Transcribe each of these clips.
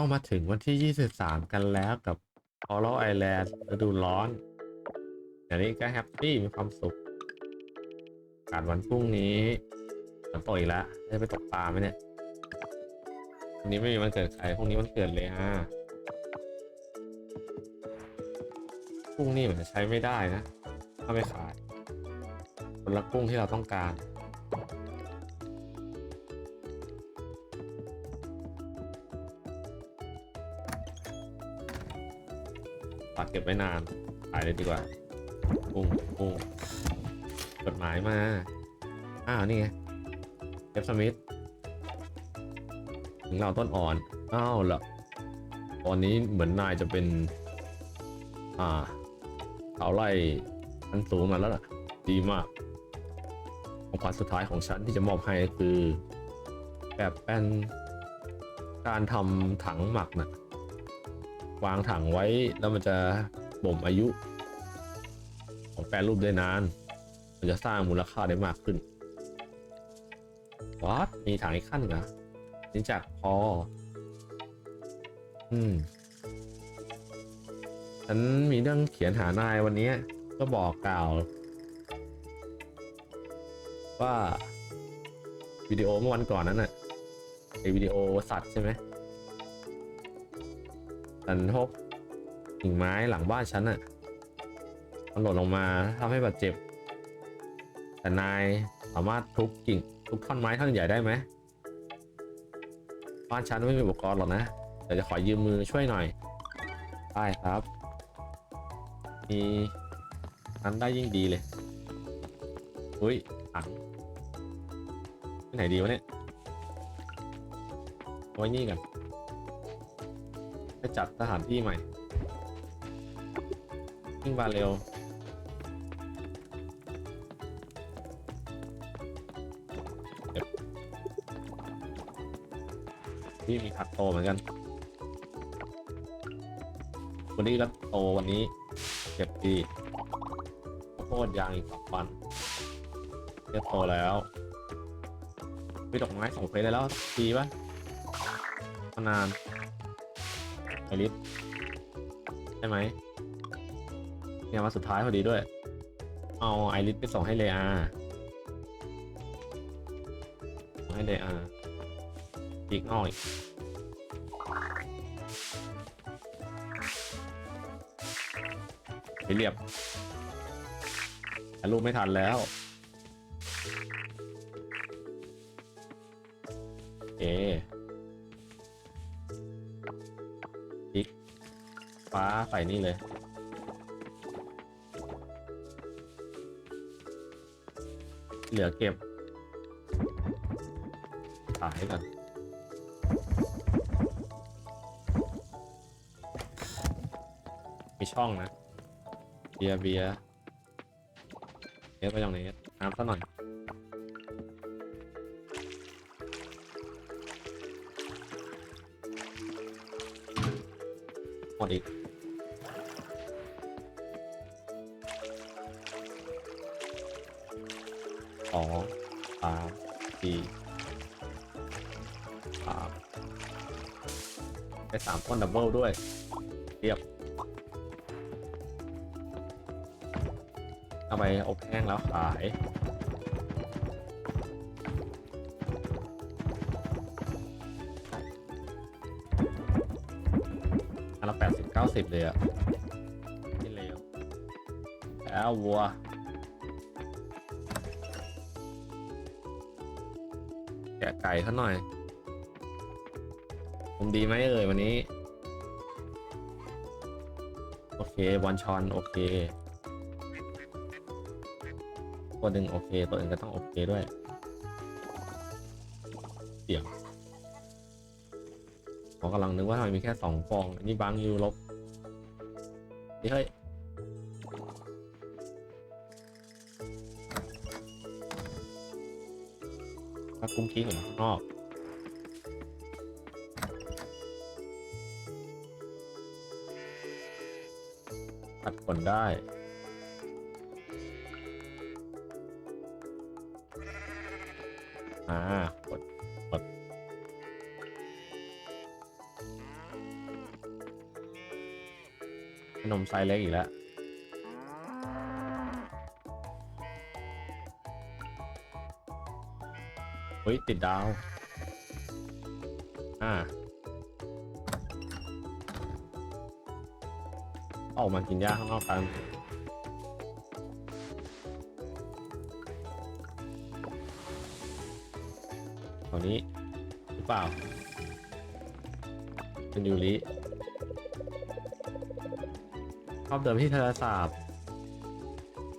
ต้องมาถึงวันที่ 23 กันแล้วกับ o r a l Island ฤดูร้อนอันนี้ก็แฮปปี้มีความสุขอากาศวันพรุ่งนี้ฝนตกอีกแล้วจะไปตกปลาไหมเนี่ยวันนี้ไม่มีวันเกิดใครพรุ่งนี้วันเกิดเลยฮะพรุ่งนี้เหมือนจะใช้ไม่ได้นะ ถ้าไม่ขายคนละกุ้งที่เราต้องการ เก็บไว้นานขายเลยดีกว่าปุ้งปุ้งจดหมายมา อ้าว นี่ไงเอฟสมิธถึงเราต้นอ่อน อ้าวเหรอตอนนี้เหมือนนายจะเป็น อ่าเขาไล่อันสูงมาแล้วล่ะ ดีมากของขวัญสุดท้ายของฉันที่จะมอบให้คือ แบบเป็นการทำถังหมักน่ะ วางถังไว้แล้วมันจะบ่มอายุ ของแปรรูปได้นาน มันจะสร้างมูลค่าได้มากขึ้นวัดมีถังอีกขั้นเหรอนี่จากพอ อืมฉันมีเรื่องเขียนหานายวันนี้ก็บอกกล่าว ว่าวิดีโอเมื่อวันก่อนนั้นน่ะไอวิดีโอสัตว์ใช่ไหม ฉันพบกิ่งไม้หลังบ้านฉันอะมันหล่นลงมาทำให้บาดเจ็บ แต่นายสามารถทุบกิ่งทุบท่อนไม้ท่อนใหญ่ได้ไหมบ้านฉันไม่มีอุปกรณ์หรอกนะแต่จะขอยืมมือช่วยหน่อย ได้ครับ มีนั้นได้ยิ่งดีเลย อุ้ยถังที่ไหนดีวะเนี่ยไว้นี่กัน ไปจัดสถานที่ใหม่วิ่งบาเร็วที่มีผักโตเหมือนกัน วันนี้ก็โตวันนี้เก็บดีข้าวโพดยางอีกสองวันเรียบโตแล้วมีดอกไม้ส่งไปได้แล้วทีปะนาน ไอริสใช่ไหมเนี่ยมาสุดท้ายพอดีด้วย เอาไอริสไปส่งให้เลอาให้เลอาอีกอ้อยไปเรียบแต่รูปไม่ทันแล้ว ใส่นี่เลย เหลือเก็บขายก่อนมีช่องนะเบียร์เบียร์เอสไปตรงนี้น้ำซะหน่อยหมดอีก องสามสี่สามไปสามต้นดับเบิลด้วย เรียบเอาไปอบแห้งแล้วขายอันละแปดสิบเก้าสิบเลยอะไม่เลวแล้ววัว ไก่เขาหน่อยผมดีไหมเอ่ยวันนี้ โอเคบอลชอน โอเค ตัวหนึ่งโอเค ตัวอื่นก็ต้องโอเคด้วยเสียงผมกำลังนึกว่าทำไมมีแค่สองฟอง อันนี้บังยูลบนี่เฮ้ย คุ้งคิ้งออกมาข้างนอกตัดคนได้อ่ากดกดขนมไซเล็กอีกแล้ว ฮ้ย ติดดาว อ่า ออกมากินหญ้าข้างนอกกันตอนนี้ หรือเปล่าเป็นยูริชอบเดินที่ทะเลสาบ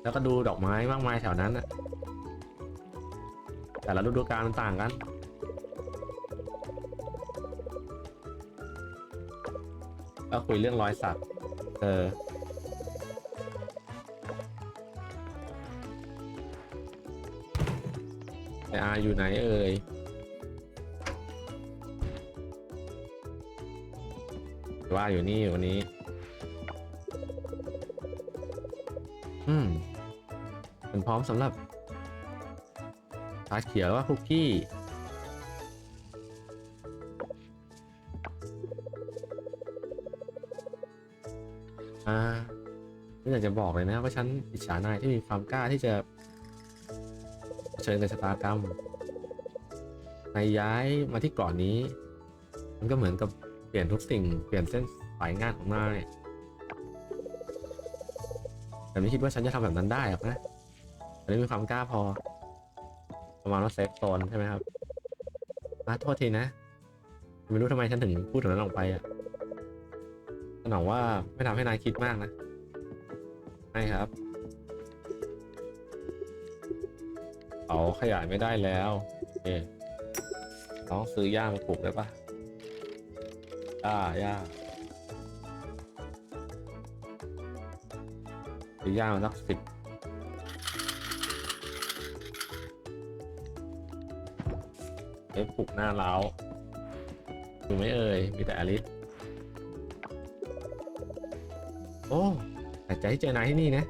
แล้วก็ดูดอกไม้มากมายแถวนั้นน่ะ แต่ละฤดูกาลมันต่างกัน ก็คุยเรื่องรอยสัก เออ ไออาอยู่ไหนเอ่ยว่าอยู่นี่วันนี้ อืมเป็นพร้อมสำหรับ ชาเขียวว่าคุกกี้ อ่าไม่อยากจะบอกเลยนะว่าฉันอิจฉานายที่มีความกล้าที่จะเชิญกับชะตากรรมนายย้ายมาที่เกาะนนี้ มันก็เหมือนกับเปลี่ยนทุกสิ่งเปลี่ยนเส้นสายงานของนายแต่ไม่คิดว่าฉันจะทำแบบนั้นได้หรอกนะแต่ไม่มีความกล้าพอ ประมาณว่าเซฟโซนใช่ไหมครับมาโทษทีนะ ไม่รู้ทำไมฉันถึงพูดแบบนั้นออกไปอะสนองว่าไม่ทำให้นายคิดมากนะไม่ครับเขาขยายไม่ได้แล้วโอเคน้องซื้อย่ามาปลูกได้ปะย่าย่าซื้อย่ามาสักสิบ เอ้ยปลูกหน้าเล้าอยู่ไม่เอ่ย มีแต่อลิสโอ้แต่ใจเจอนายที่นี่นะ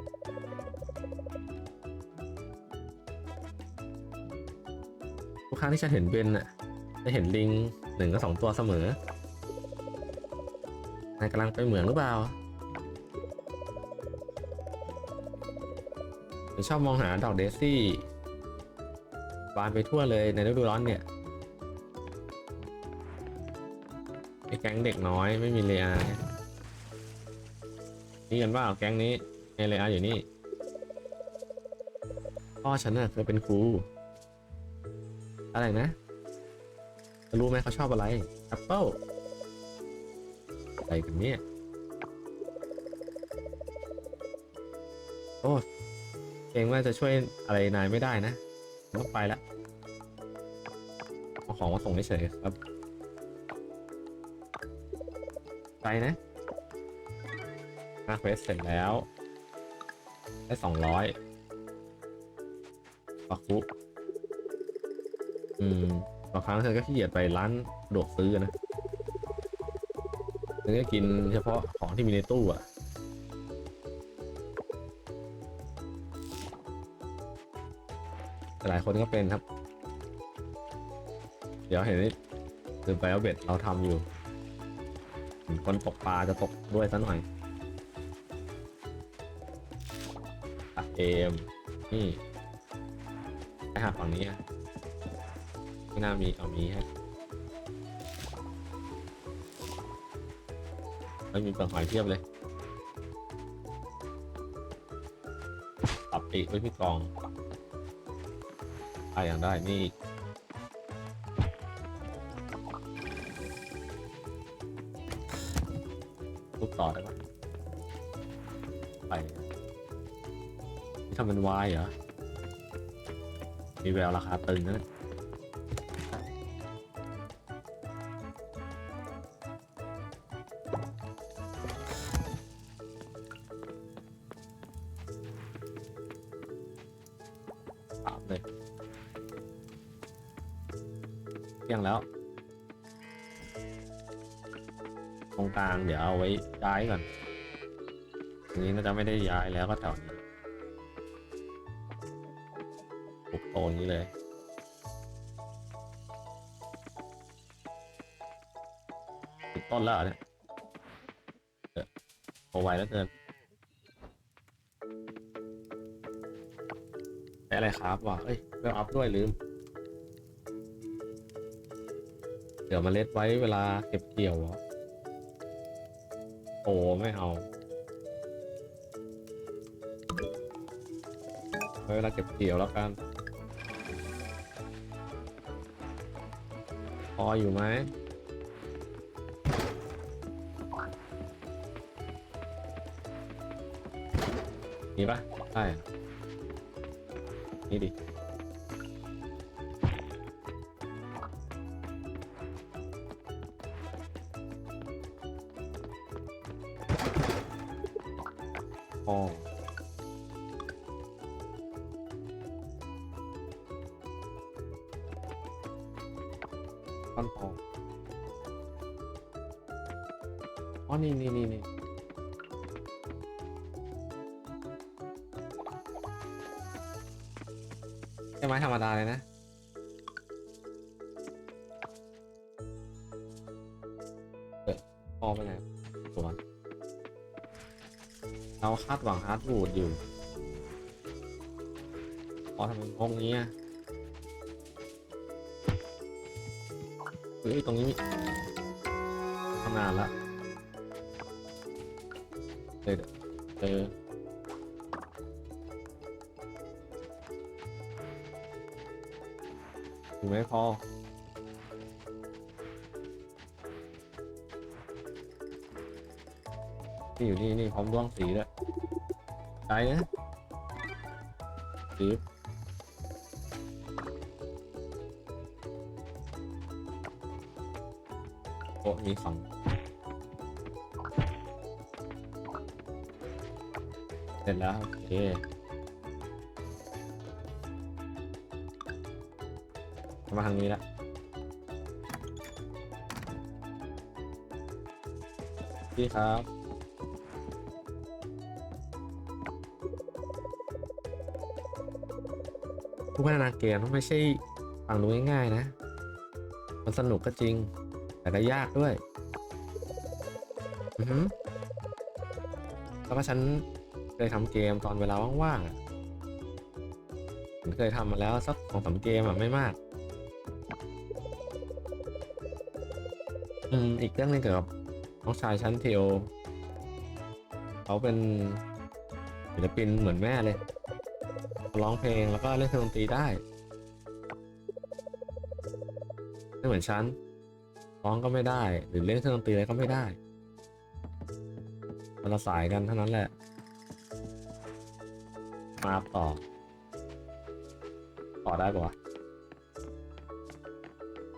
ทุกครั้งที่ฉันเห็นเบนน่ะจะเห็นลิงหนึ่งกับสองตัวเสมอ นายกำลังไปเหมืองหรือเปล่าชอบมองหาดอกเดซี่บานไปทั่วเลยในฤดูร้อนเนี่ย งเด็กน้อยไม่มีเลอานี่กันว่าแก๊งนี้ไอเลอาอยู่นี่พ่อฉันน่ะเคยเป็นครูอะไรนะรู้ไหมเขาชอบอะไรแอปเปิ้ลอะไรกันเนี่ยโอ้เองว่าจะช่วยอะไรนายไม่ได้นะต้องไปละเอาของมาส่งเฉยครับ นะมาเควสเสร็จแล้ว ได้สองร้อยปักฟุอืมบางครั้งเธอก็ขี้เกียจไปร้านสะดวกซื้อนะเธอก็กินเฉพาะของที่มีในตู้อะแต่หลายคนก็เป็นครับ เดี๋ยวเห็นนี่คือไปเอาเบ็ดเราทำอยู่ เห็นคนตกปลาจะตกด้วยซะหน่อยตักเอมนี่ไปหาฝั่งนี้ฮะไม่น่ามีเอามีฮะไม่มีเปลือกหอยเทียบเลยปรับปีกไว้ที่กองได้อย่างได้นี่ ทุบต่อได้ปะไปนี่ทำเป็นวายเหรอ มีแววราคาตึงนะเนี่ยสามเลยเที่ยงแล้ว รงกลางเดี๋ยวเอาไว้ย้ายก่อนอันนี้น่าจะไม่ได้ย้ายแล้วก็แถวนี้ปลูกโตอย่างนี้เลยติดต้นแล้วเนี่ยเออโอไวแล้วเกินใช้อะไรครับวะเอ้ยเวลอัพด้วยลืม เดี๋ยวเมาเล็ดไว้เวลาเก็บเกี่ยวเหรอ อ้ไม่เอาไว้เวลาเก็บเกี่ยวแล้วกันพออยู่ไหมนี่ปะใช่นี่ดิ ใช่ไม้ธรรมดาเลยนะ เออพอไปไหนตัวนเราคาดหวังฮาร์ดวูดอยู่พอทำไมงงงี้อะเฮ้ยตรงนี้มีทำนานละเจอเจอ ถึงไหมพอนี่อยู่นี่นี่พร้อมร่วงสีแล้วยใจนะสีโอ้มีสองเสร็จแล้วโอเค มาทางนี้แล้วพี่ครับ ผู้พัฒนาเกมมันไม่ใช่ฟังดูง่ายๆนะ มันสนุกก็จริง แต่ก็ยากด้วย อือแล้วก็ฉันเคยทำเกมตอนเวลาว่างๆเคยทำมาแล้วสักสองสามเกมอะไม่มาก อืมอีกเรื่องหนึงเกี่ยวกับน้องชายชั้นเทโอเขาเป็นศิลปินเหมือนแม่เลย ร้องเพลงแล้วก็เล่นเครื่องดนตรีได้ไม่เหมือนฉันร้องก็ไม่ได้ หรือเล่นเครื่องดนตรีอะไรก็ไม่ได้คนละสายกันเท่านั้นแหละ มาต่อ ต่อได้ปะวะ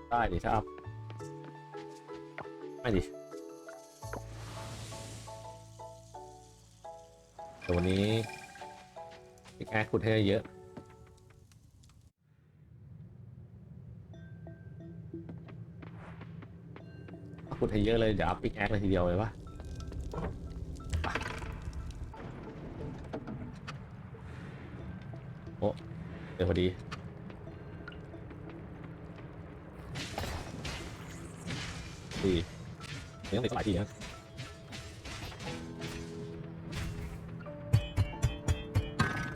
ได้ดิถ้าอัพ ไม่ดิแต่วันนี้พิกแอคขุดให้เยอะขุดให้เยอะเลย เดี๋ยวอัพพิกแอคเลยทีเดียวเลยวะโอ้เดี๋ยวพอดีดี ยังต้องติดหลายทีนะ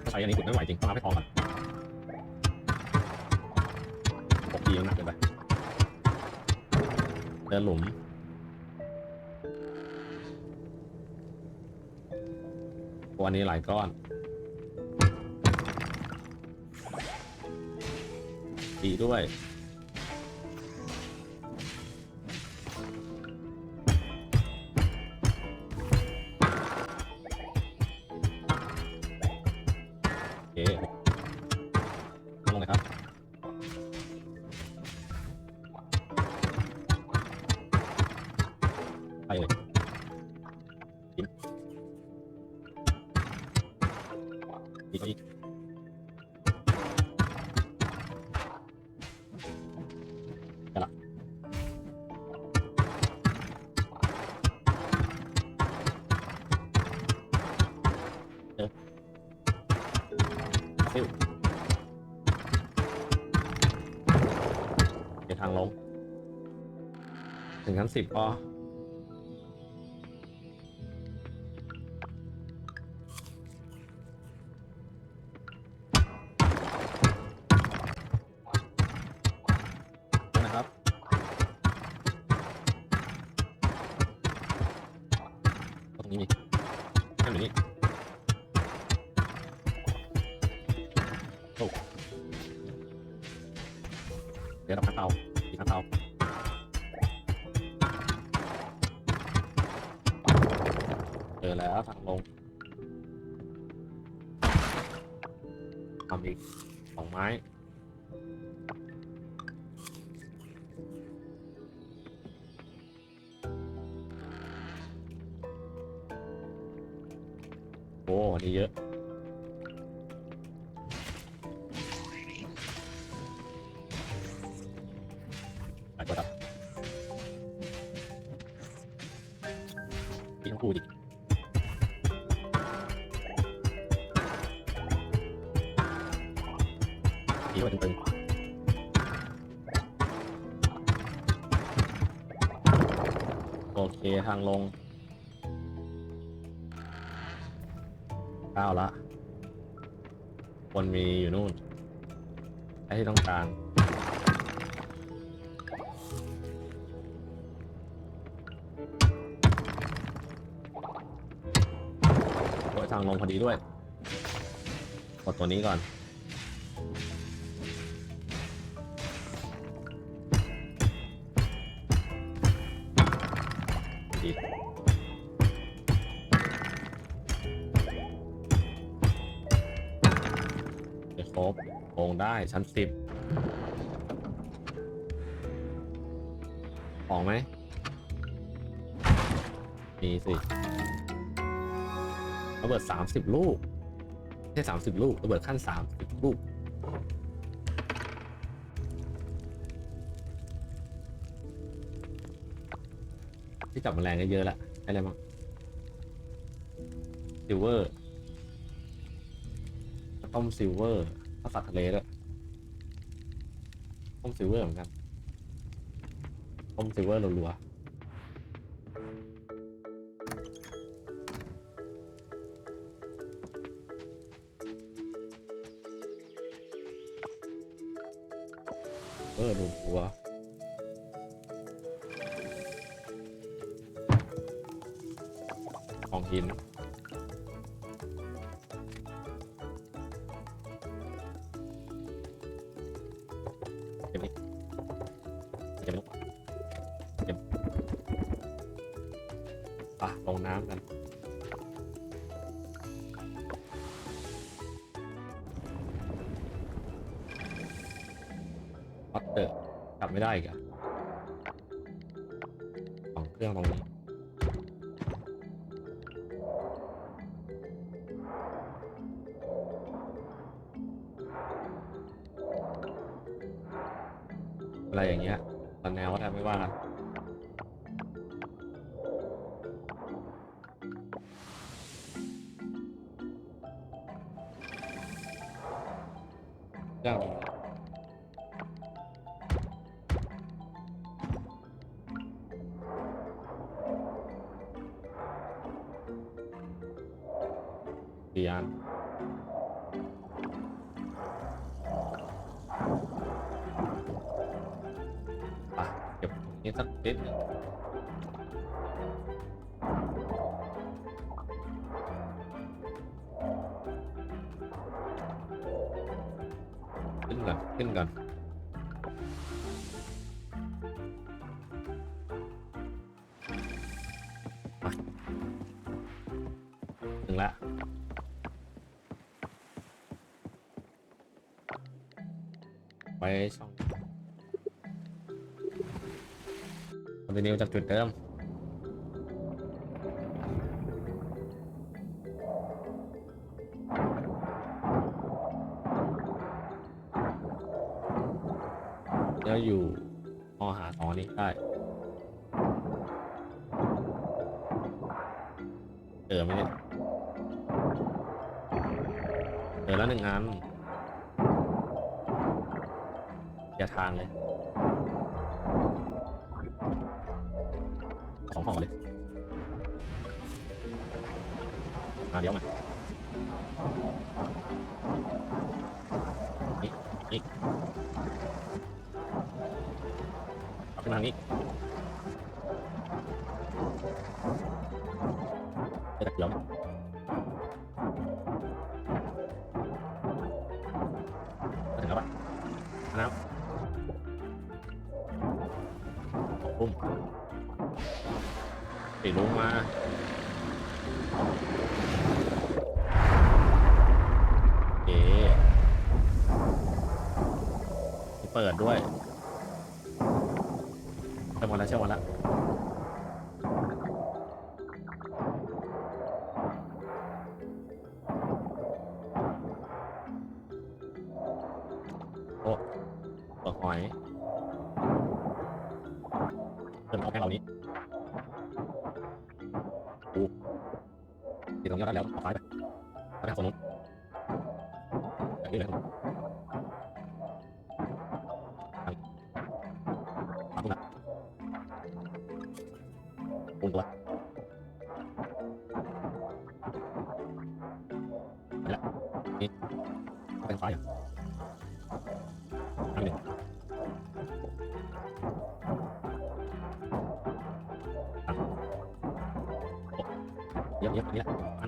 ถ้าใช้อันนี้ขุดไม่ไหวจริงต้องเอาให้พอก่อนหกทีมันหนักเกินไปเดินหลุมวันนี้หลายก้อนดีด้วย โงชั้นสิบอ๋อ ก็ดับตีทั้งคู่ดิตีไว้ตึงๆโอเค ทางลงเก้าละ คนมีอยู่นู่นไอ้ที่ต้องการ ลงพอดีด้วยกดตัวนี้ก่อน ดีครบลงได้ชั้นสิบของไหมมีสิ ระเบิดสามสิบลูกไม่ใช่สามสิบลูกระเบิดขั้นสามสิบลูกที่จับแมลงก็เยอะละอะไรบ้างซิลเวอร์ต้มซิลเวอร์ข้าวสัตว์ทะเลด้วยต้มซิลเวอร์เหมือนกันต้มซิลเวอร์รัวๆ เออรัวของหิน ไม่ได้อีกอะสองเครื่องตรงนี้ อะไรอย่างเงี้ยตอนแนวก็แทบไม่ว่า ขึ้นก่อนขึ้นก่อนถึงละไว้ช่องคอนติเนียจากจุดเดิม อย่าทางเลยสองห่อเลยมาเดี๋ยวมานี่นี่เอาขึ้นมาทางนี้จะเดี๋ยวถึง มีเปิดด้วยใช่หมดแล้วใช่หมดแล้วโอ้เปิดหอยเติมเอาแค่เหล่านี้ เยอะ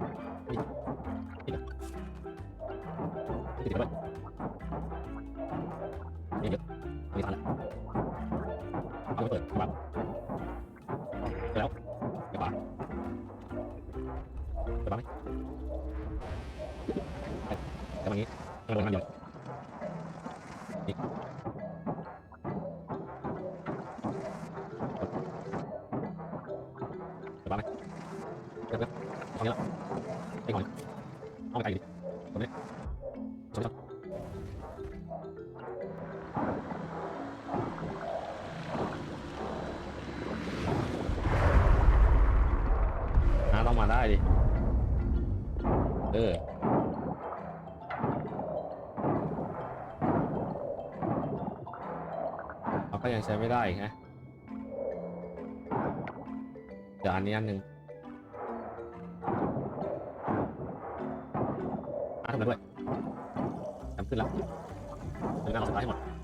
มาได้ดิ เออ เราก็ยังใช้ไม่ได้อีกฮะเดี๋ยวอันนี้อันหนึ่งอะทำมาด้วยทำขึ้นแล้วเป็นหน้าสุดท้ายให้หมด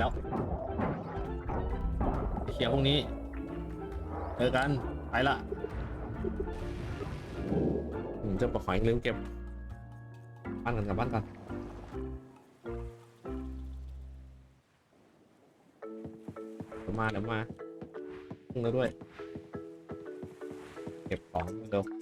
แล้วเคลียร์พวกนี้เจอกันไปละผมจะปะขอยลืมเก็บบ้านกันกลับบ้านกันเดี๋ยวมาเดี๋ยวมาพึ่งแล้วด้วย เก็บของเร็ว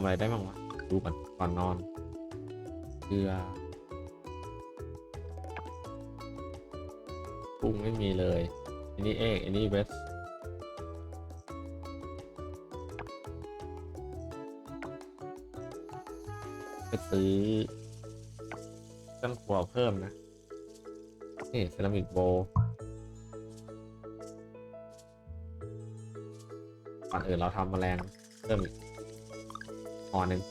ำอะไรได้บ้างวะ ดูก่อนก่อนนอนเกลือกุ้งไม่มีเลย อันนี้เอกอันนี้เวสไปซื้อเครื่องครัวเพิ่มนะ นี่เซรามิกโบว์ก่อนอื่นเราทำแมลงเพิ่มอีก หอหนึ่ง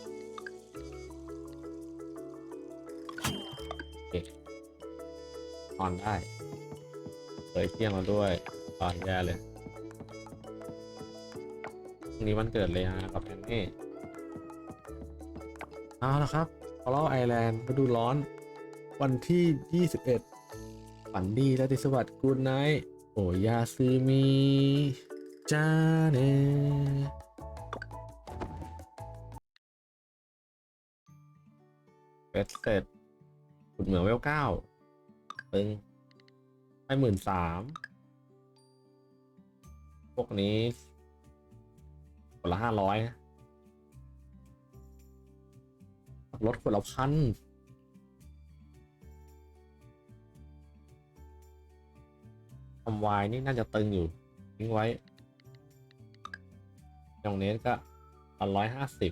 โอเคนอนได้เปิดเที่ยงเราด้วยตอนแย่เลยพรุ่งนี้วันเกิดเลยฮะกับแอนนี่เอาละครับฟอล l ไอแลนด์ฤดูร้อน วันที่ 21 ฝันดีและติสวัสดิ์กูดไนท์โอยาซึมิจาเน สเสร็จขุดเหมืองเวลเก้าตึงให้หมื่นสามพวกนี้คนละห้าร้อยลดคนละพันทำวายนี่น่าจะตึงอยู่ทิ้งไว้ยองเนสก็ร้อยห้าสิบ